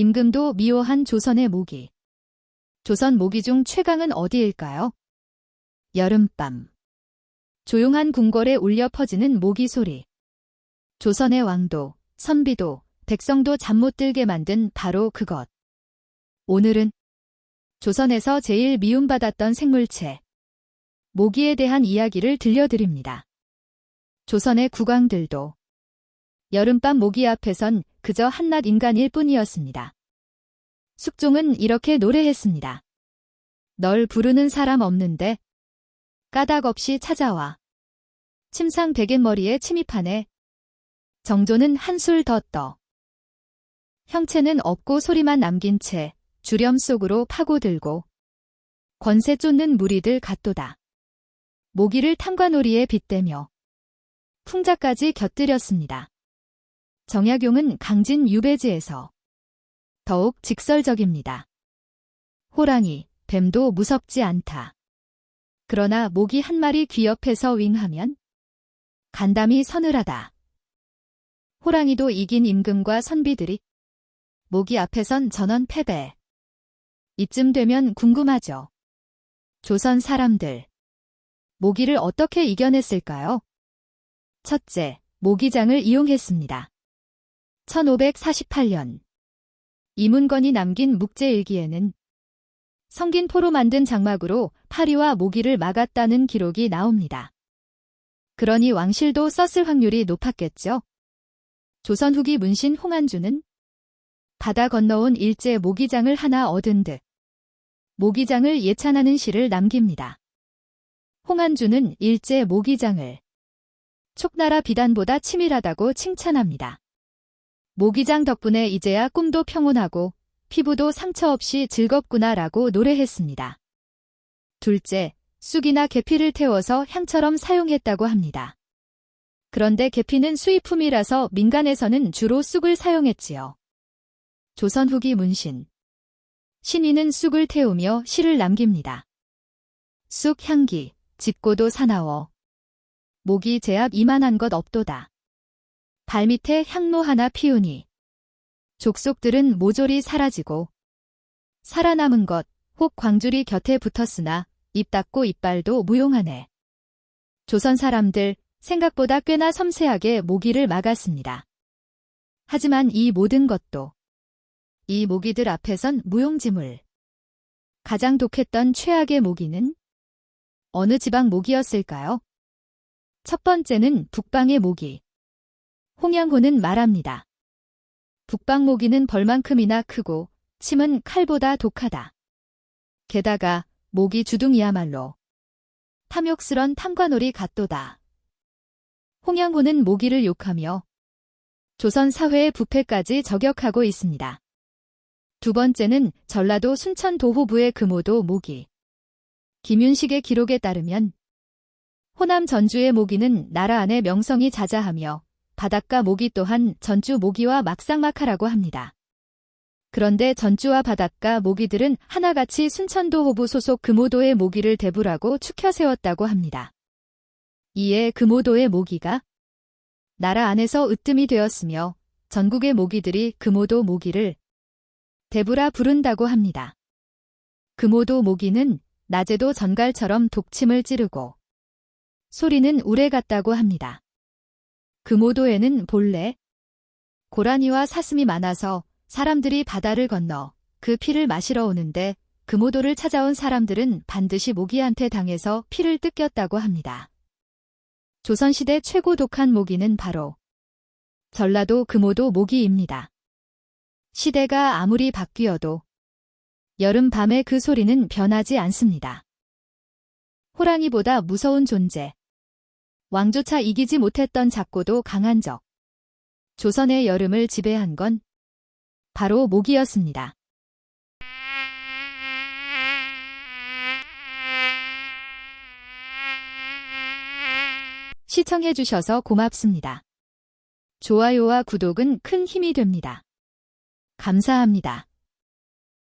임금도 미워한 조선의 모기. 조선 모기 중 최강은 어디일까요? 여름밤. 조용한 궁궐에 울려 퍼지는 모기 소리. 조선의 왕도, 선비도, 백성도 잠 못 들게 만든 바로 그것. 오늘은 조선에서 제일 미움받았던 생물체, 모기에 대한 이야기를 들려드립니다. 조선의 국왕들도 여름밤 모기 앞에선 그저 한낱 인간일 뿐이었습니다. 숙종은 이렇게 노래했습니다. 널 부르는 사람 없는데 까닭 없이 찾아와. 침상 베갯머리에 침입하네. 정조는 한술 더 떠. 형체는 없고 소리만 남긴 채 주렴 속으로 파고들고 권세 쫓는 무리들 같도다. 모기를 탐관오리에 빗대며 풍자까지 곁들였습니다. 정약용은 강진 유배지에서 더욱 직설적입니다. 호랑이, 뱀도 무섭지 않다. 그러나 모기 한 마리 귀 옆에서 윙하면 간담이 서늘하다. 호랑이도 이긴 임금과 선비들이 모기 앞에선 전원 패배. 이쯤 되면 궁금하죠. 조선 사람들. 모기를 어떻게 이겨냈을까요? 첫째, 모기장을 이용했습니다. 1548년 이문건이 남긴 묵제일기에는 성긴포로 만든 장막으로 파리와 모기를 막았다는 기록이 나옵니다. 그러니 왕실도 썼을 확률이 높았겠죠. 조선 후기 문신 홍안주는 바다 건너온 일제 모기장을 하나 얻은 듯 모기장을 예찬하는 시를 남깁니다. 홍안주는 일제 모기장을 촉나라 비단보다 치밀하다고 칭찬합니다. 모기장 덕분에 이제야 꿈도 평온하고 피부도 상처 없이 즐겁구나 라고 노래했습니다. 둘째, 쑥이나 계피를 태워서 향처럼 사용했다고 합니다. 그런데 계피는 수입품이라서 민간에서는 주로 쑥을 사용했지요. 조선 후기 문신. 신인은 쑥을 태우며 시를 남깁니다. 쑥 향기, 짙고도 사나워. 목이 제압 이만한 것 없도다. 발밑에 향로 하나 피우니 족속들은 모조리 사라지고 살아남은 것, 혹 광줄이 곁에 붙었으나 입 닫고 이빨도 무용하네. 조선 사람들 생각보다 꽤나 섬세하게 모기를 막았습니다. 하지만 이 모든 것도 이 모기들 앞에선 무용지물. 가장 독했던 최악의 모기는 어느 지방 모기였을까요? 첫 번째는 북방의 모기. 홍양호는 말합니다. 북방 모기는 벌만큼이나 크고 침은 칼보다 독하다. 게다가 모기 주둥이야말로 탐욕스런 탐관오리 같도다. 홍양호는 모기를 욕하며 조선 사회의 부패까지 저격하고 있습니다. 두 번째는 전라도 순천 도호부의 금오도 모기. 김윤식의 기록에 따르면 호남 전주의 모기는 나라 안에 명성이 자자하며 바닷가 모기 또한 전주 모기와 막상막하라고 합니다. 그런데 전주와 바닷가 모기들은 하나같이 순천도 호부 소속 금오도의 모기를 대부라고 추켜 세웠다고 합니다. 이에 금오도의 모기가 나라 안에서 으뜸이 되었으며 전국의 모기들이 금오도 모기를 대부라 부른다고 합니다. 금오도 모기는 낮에도 전갈처럼 독침을 찌르고 소리는 우레 같다고 합니다. 금오도에는 본래 고라니와 사슴이 많아서 사람들이 바다를 건너 그 피를 마시러 오는데 금오도를 찾아온 사람들은 반드시 모기한테 당해서 피를 뜯겼다고 합니다. 조선시대 최고 독한 모기는 바로 전라도 금오도 모기입니다. 시대가 아무리 바뀌어도 여름 밤의 그 소리는 변하지 않습니다. 호랑이보다 무서운 존재. 왕조차 이기지 못했던 작고도 강한 적. 조선의 여름을 지배한 건 바로 모기였습니다. 시청해주셔서 고맙습니다. 좋아요와 구독은 큰 힘이 됩니다. 감사합니다.